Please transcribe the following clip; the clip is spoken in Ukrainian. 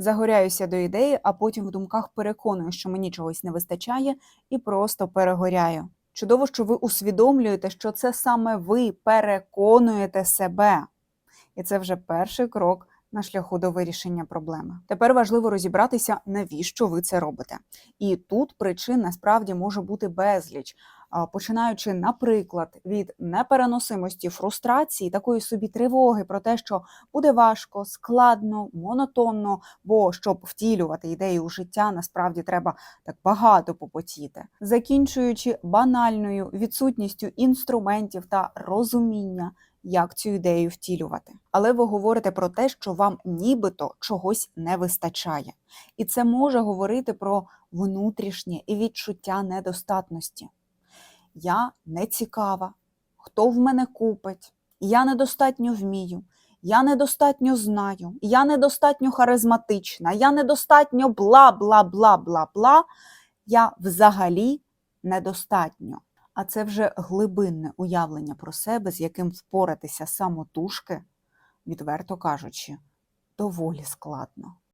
Загоряюся до ідеї, а потім в думках переконую, що мені чогось не вистачає, і просто перегоряю. Чудово, що ви усвідомлюєте, що це саме ви переконуєте себе. І це вже перший крок на шляху до вирішення проблеми. Тепер важливо розібратися, навіщо ви це робите. І тут причин насправді може бути безліч. Починаючи, наприклад, від непереносимості фрустрації, такої собі тривоги про те, що буде важко, складно, монотонно, бо щоб втілювати ідею у життя, насправді треба так багато попотіти, закінчуючи банальною відсутністю інструментів та розуміння, як цю ідею втілювати. Але ви говорите про те, що вам нібито чогось не вистачає, і це може говорити про внутрішнє і відчуття недостатності. Я не цікава, хто в мене купить, я недостатньо вмію, я недостатньо знаю, я недостатньо харизматична, я недостатньо бла бла бла бла бла. Я взагалі недостатньо. А це вже глибинне уявлення про себе, з яким впоратися самотужки, відверто кажучи, доволі складно.